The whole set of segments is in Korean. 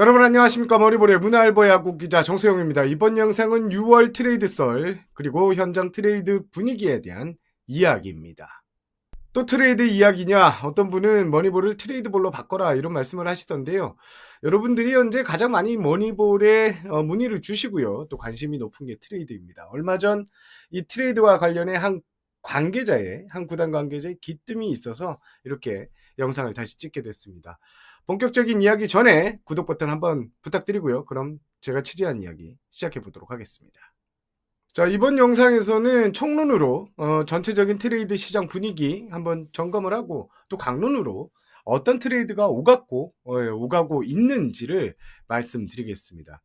여러분 안녕하십니까 머리볼의 문화일보 야구 기자 정소영입니다. 이번 영상은 6월 트레이드 썰 그리고 현장 트레이드 분위기에 대한 이야기입니다. 또 트레이드 이야기냐 어떤 분은 머니볼을 트레이드볼로 바꿔라 이런 말씀을 하시던데요. 여러분들이 현재 가장 많이 머니볼에 어, 문의를 주시고요. 또 관심이 높은 게 트레이드입니다. 얼마 전 이 트레이드와 관련해 한 관계자의 한 구단 관계자의 기뜸이 있어서 이렇게 영상을 다시 찍게 됐습니다. 본격적인 이야기 전에 구독 버튼 한번 부탁드리고요. 그럼 제가 취재한 이야기 시작해 보도록 하겠습니다. 자, 이번 영상에서는 총론으로 어, 전체적인 트레이드 시장 분위기 한번 점검을 하고 또 강론으로 어떤 트레이드가 오갔고 어, 예, 오가고 있는지를 말씀드리겠습니다.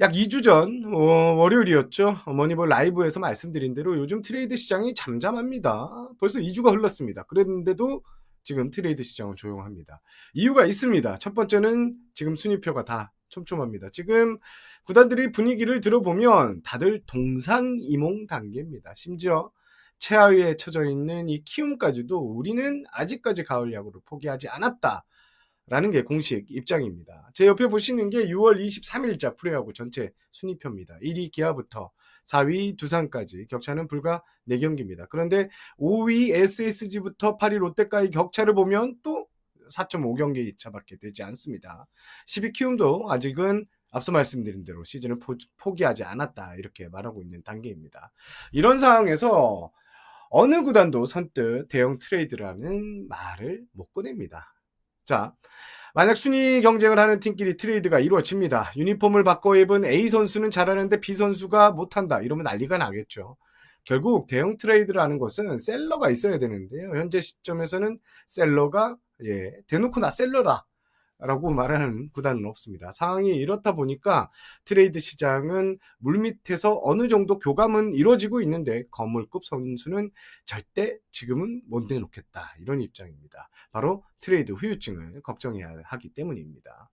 약 2주 전 어, 월요일이었죠. 머니볼 라이브에서 말씀드린 대로 요즘 트레이드 시장이 잠잠합니다. 벌써 2주가 흘렀습니다. 그랬는데도 지금 트레이드 시장은 조용합니다. 이유가 있습니다. 첫 번째는 지금 순위표가 다 촘촘합니다. 지금 구단들이 분위기를 들어보면 다들 동상이몽 단계입니다. 심지어 최하위에 처져 있는 이 키움까지도 우리는 아직까지 가을 야구를 포기하지 않았다. 라는 게 공식 입장입니다. 제 옆에 보시는 게 6월 23일자 프로야구 전체 순위표입니다. 1위 기아부터 4위 두산까지 격차는 불과 4경기입니다. 그런데 5위 SSG부터 8위 롯데까지 격차를 보면 또 4.5경기 차밖에 되지 않습니다. 10위 키움도 아직은 앞서 말씀드린 대로 시즌을 포, 기하지 않았다 이렇게 말하고 있는 단계입니다. 이런 상황에서 어느 구단도 선뜻 대형 트레이드라는 말을 못 꺼냅니다. 자, 만약 순위 경쟁을 하는 팀끼리 트레이드가 이루어집니다. 유니폼을 바꿔 입은 A 선수는 잘하는데 B 선수가 못한다. 이러면 난리가 나겠죠. 결국 대형 트레이드라는 것은 셀러가 있어야 되는데요. 현재 시점에서는 셀러가 예, 대놓고 나 셀러라. 라고 말하는 구단은 없습니다. 상황이 이렇다 보니까 트레이드 시장은 물밑에서 어느 정도 교감은 이루어지고 있는데 거물급 선수는 절대 지금은 못 내놓겠다. 이런 입장입니다. 바로 트레이드 후유증을 걱정해야 하기 때문입니다.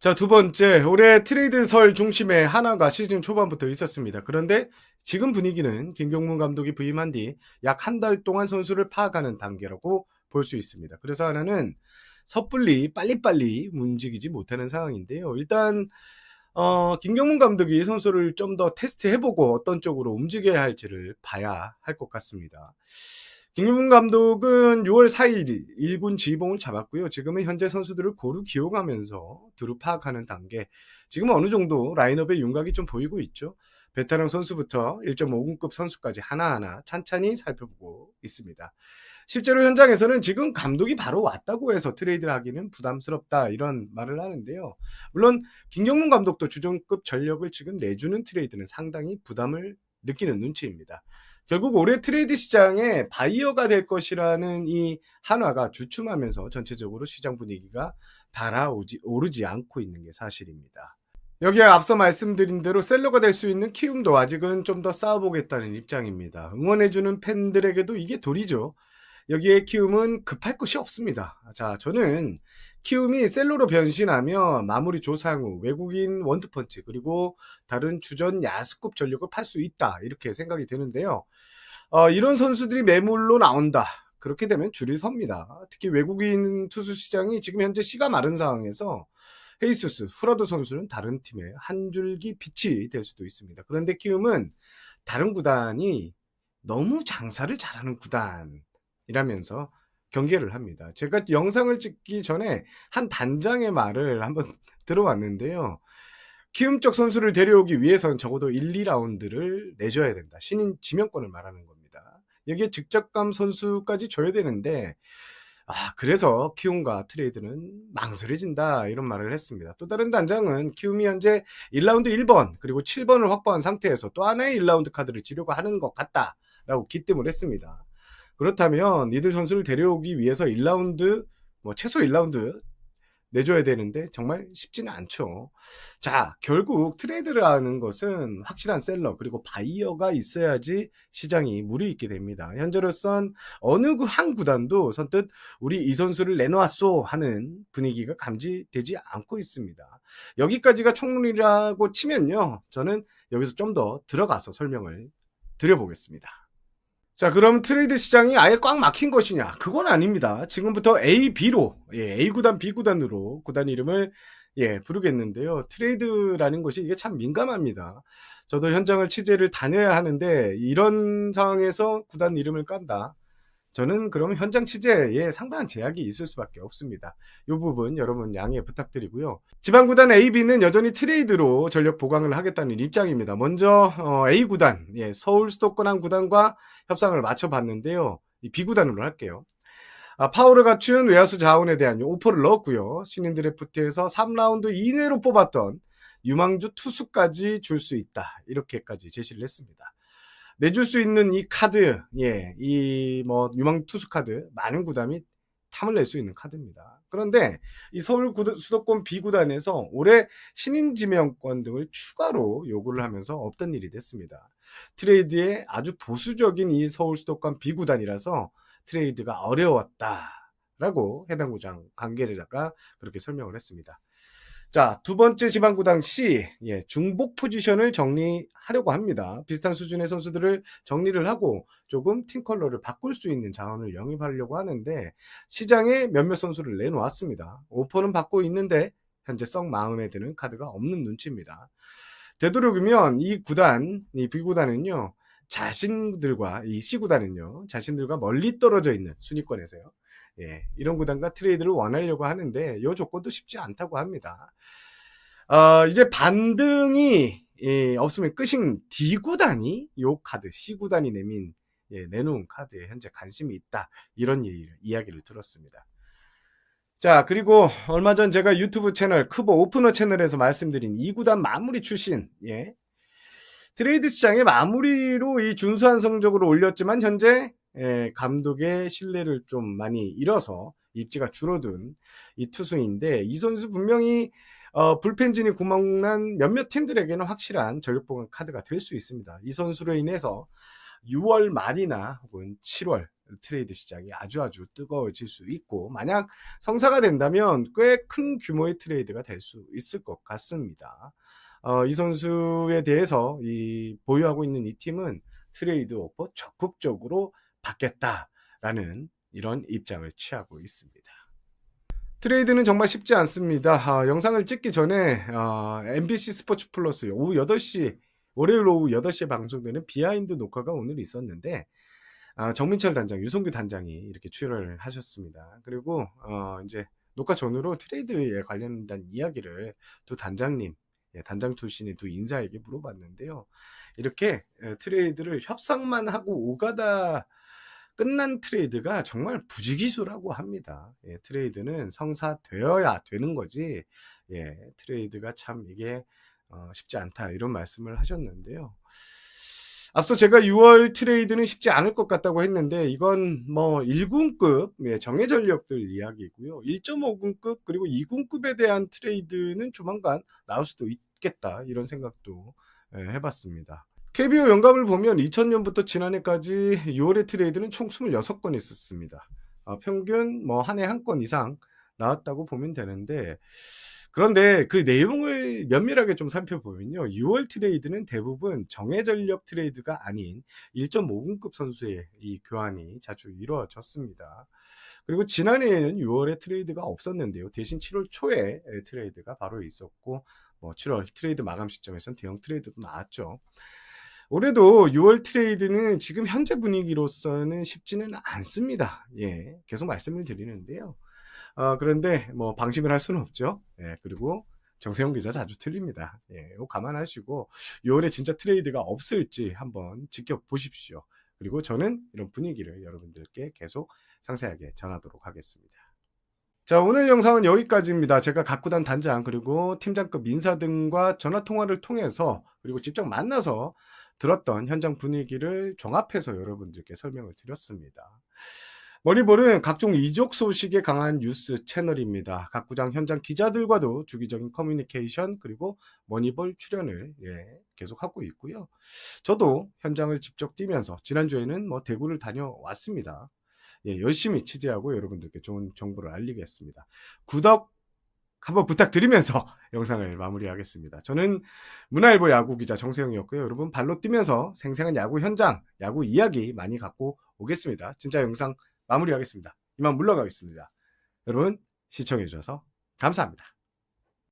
자, 두 번째. 올해 트레이드 설 중심에 하나가 시즌 초반부터 있었습니다. 그런데 지금 분위기는 김경문 감독이 부임한 뒤 약 한 달 동안 선수를 파악하는 단계라고 볼 수 있습니다. 그래서 하나는 섣불리 빨리빨리 움직이지 못하는 상황인데요. 일단 어, 김경문 감독이 선수를 좀 더 테스트해보고 어떤 쪽으로 움직여야 할지를 봐야 할 것 같습니다. 김경문 감독은 6월 4일 1군 지휘봉을 잡았고요. 지금은 현재 선수들을 고루 기용하면서 두루 파악하는 단계. 지금 어느 정도 라인업의 윤곽이 좀 보이고 있죠. 베테랑 선수부터 1.5군급 선수까지 하나하나 찬찬히 살펴보고 있습니다. 실제로 현장에서는 지금 감독이 바로 왔다고 해서 트레이드를 하기는 부담스럽다 이런 말을 하는데요. 물론 김경문 감독도 주전급 전력을 지금 내주는 트레이드는 상당히 부담을 느끼는 눈치입니다. 결국 올해 트레이드 시장에 바이어가 될 것이라는 이 한화가 주춤하면서 전체적으로 시장 분위기가 달아오지 오르지 않고 있는 게 사실입니다. 여기에 앞서 말씀드린 대로 셀러가 될 수 있는 키움도 아직은 좀 더 싸워보겠다는 입장입니다. 응원해주는 팬들에게도 이게 도리죠. 여기에 키움은 급할 것이 없습니다. 자, 저는 키움이 셀로로 변신하며 마무리 조상우, 외국인 원투펀치, 그리고 다른 주전 야스급 전력을 팔 수 있다. 이렇게 생각이 되는데요. 어, 이런 선수들이 매물로 나온다. 그렇게 되면 줄이 섭니다. 특히 외국인 투수 시장이 지금 현재 씨가 마른 상황에서 헤이수스, 후라도 선수는 다른 팀의 한 줄기 빛이 될 수도 있습니다. 그런데 키움은 다른 구단이 너무 장사를 잘하는 구단 이라면서 경계를 합니다. 제가 영상을 찍기 전에 한 단장의 말을 한번 들어봤는데요. 키움 쪽 선수를 데려오기 위해서는 적어도 1, 2라운드를 내줘야 된다. 신인 지명권을 말하는 겁니다. 여기에 직접감 선수까지 줘야 되는데 아, 그래서 키움과 트레이드는 망설여진다 이런 말을 했습니다. 또 다른 단장은 키움이 현재 1라운드 1번 그리고 7번을 확보한 상태에서 또 하나의 1라운드 카드를 지려고 하는 것 같다 라고 기뜸을 했습니다. 그렇다면 니들 선수를 데려오기 위해서 1라운드 뭐 최소 1라운드 내줘야 되는데 정말 쉽지는 않죠. 자, 결국 트레이드를 하는 것은 확실한 셀러 그리고 바이어가 있어야지 시장이 물이 있게 됩니다. 현재로선 어느 한 구단도 선뜻 우리 이 선수를 내놓았소 하는 분위기가 감지되지 않고 있습니다. 여기까지가 총론이라고 치면요. 저는 여기서 좀 더 들어가서 설명을 드려보겠습니다. 자, 그럼 트레이드 시장이 아예 꽉 막힌 것이냐? 그건 아닙니다. 지금부터 A, B로, 예, A 구단, B 구단으로 구단 이름을 예, 부르겠는데요. 트레이드라는 것이 이게 참 민감합니다. 저도 현장을 취재를 다녀야 하는데 이런 상황에서 구단 이름을 깐다. 저는 그러면 현장 취재에 상당한 제약이 있을 수밖에 없습니다. 이 부분 여러분 양해 부탁드리고요. 지방구단 AB는 여전히 트레이드로 전력 보강을 하겠다는 입장입니다. 먼저 어, A구단, 예, 서울 수도권 한 구단과 협상을 맞춰봤는데요. 이 B구단으로 할게요. 아, 파워를 갖춘 외야수 자원에 대한 오퍼를 넣었고요. 신인 드래프트에서 3라운드 이내로 뽑았던 유망주 투수까지 줄 수 있다. 이렇게까지 제시를 했습니다. 내줄 수 있는 이 카드, 예, 이 뭐 유망 투수 카드 많은 구단이 탐을 낼 수 있는 카드입니다. 그런데 이 서울 구단, 수도권 B구단에서 올해 신인 지명권 등을 추가로 요구를 하면서 없던 일이 됐습니다. 트레이드에 아주 보수적인 이 서울 수도권 B구단이라서 트레이드가 어려웠다라고 해당 구장 관계자가 그렇게 설명을 했습니다. 자, 두 번째 지방구당 C, 예, 중복 포지션을 정리하려고 합니다. 비슷한 수준의 선수들을 정리를 하고 조금 팀 컬러를 바꿀 수 있는 자원을 영입하려고 하는데 시장에 몇몇 선수를 내놓았습니다. 오퍼는 받고 있는데 현재 썩 마음에 드는 카드가 없는 눈치입니다. 되도록이면 이 구단, 이 B구단은요, 자신들과, 이 C구단은요, 자신들과 멀리 떨어져 있는 순위권에서요. 예, 이런 구단과 트레이드를 원하려고 하는데 이 조건도 쉽지 않다고 합니다. 어, 이제 반등이 예, 없으면 끝인 D 구단이 요 카드 C 구단이 내민 예, 내놓은 카드에 현재 관심이 있다 이런 얘기를, 이야기를 들었습니다. 자 그리고 얼마 전 제가 유튜브 채널 크보 오프너 채널에서 말씀드린 이 구단 마무리 출신 예, 트레이드 시장의 마무리로 이 준수한 성적으로 올렸지만 현재 예, 감독의 신뢰를 좀 많이 잃어서 입지가 줄어든 이 투수인데 이 선수 분명히 어, 불펜진이 구멍난 몇몇 팀들에게는 확실한 전력보강 카드가 될 수 있습니다. 이 선수로 인해서 6월 말이나 혹은 7월 트레이드 시장이 아주 아주 뜨거워질 수 있고 만약 성사가 된다면 꽤 큰 규모의 트레이드가 될 수 있을 것 같습니다. 어, 이 선수에 대해서 이 보유하고 있는 이 팀은 트레이드 오퍼 적극적으로 받겠다라는 이런 입장을 취하고 있습니다. 트레이드는 정말 쉽지 않습니다. 아, 영상을 찍기 전에 아, MBC 스포츠 플러스 오후 8시 월요일 오후 8시에 방송되는 비하인드 녹화가 오늘 있었는데 아, 정민철 단장, 유성규 단장이 이렇게 출연을 하셨습니다. 그리고 어, 이제 녹화 전후로 트레이드에 관련된 이야기를 두 단장님, 예, 단장 출신의 두 인사에게 물어봤는데요. 이렇게 예, 트레이드를 협상만 하고 오가다 끝난 트레이드가 정말 부지기수라고 합니다. 예, 트레이드는 성사되어야 되는 거지. 예, 트레이드가 참 이게 어, 쉽지 않다 이런 말씀을 하셨는데요. 앞서 제가 6월 트레이드는 쉽지 않을 것 같다고 했는데 이건 뭐 1군급 예, 정예 전력들 이야기고요. 1.5군급 그리고 2군급에 대한 트레이드는 조만간 나올 수도 있겠다 이런 생각도 예, 해봤습니다. KBO 연감을 보면 2000년부터 지난해까지 6월의 트레이드는 총 26건 있었습니다. 어, 평균 뭐 한 해 한 건 이상 나왔다고 보면 되는데 그런데 그 내용을 면밀하게 좀 살펴보면요. 6월 트레이드는 대부분 정예 전력 트레이드가 아닌 1.5군급 선수의 이 교환이 자주 이루어졌습니다. 그리고 지난해에는 6월에 트레이드가 없었는데요. 대신 7월 초에 트레이드가 바로 있었고 뭐 7월 트레이드 마감 시점에서는 대형 트레이드도 나왔죠. 올해도 6월 트레이드는 지금 현재 분위기로서는 쉽지는 않습니다. 예, 계속 말씀을 드리는데요. 어, 그런데 뭐 방심을 할 수는 없죠. 예, 그리고 정세영 기자 자주 틀립니다. 예, 감안하시고 6월에 진짜 트레이드가 없을지 한번 지켜보십시오. 그리고 저는 이런 분위기를 여러분들께 계속 상세하게 전하도록 하겠습니다. 자, 오늘 영상은 여기까지입니다. 제가 각구단 단장 그리고 팀장급 인사 등과 전화 통화를 통해서 그리고 직접 만나서 들었던 현장 분위기를 종합해서 여러분들께 설명을 드렸습니다. 머니볼은 각종 이적 소식에 강한 뉴스 채널입니다. 각 구장 현장 기자들과도 주기적인 커뮤니케이션 그리고 머니볼 출연을 예, 계속하고 있고요. 저도 현장을 직접 뛰면서 지난주에는 뭐 대구를 다녀왔습니다. 예, 열심히 취재하고 여러분들께 좋은 정보를 알리겠습니다. 구독 한번 부탁드리면서 영상을 마무리하겠습니다. 저는 문화일보 야구 기자 정세영이었고요. 여러분 발로 뛰면서 생생한 야구 현장, 야구 이야기 많이 갖고 오겠습니다. 진짜 영상 마무리하겠습니다. 이만 물러가겠습니다. 여러분 시청해 주셔서 감사합니다.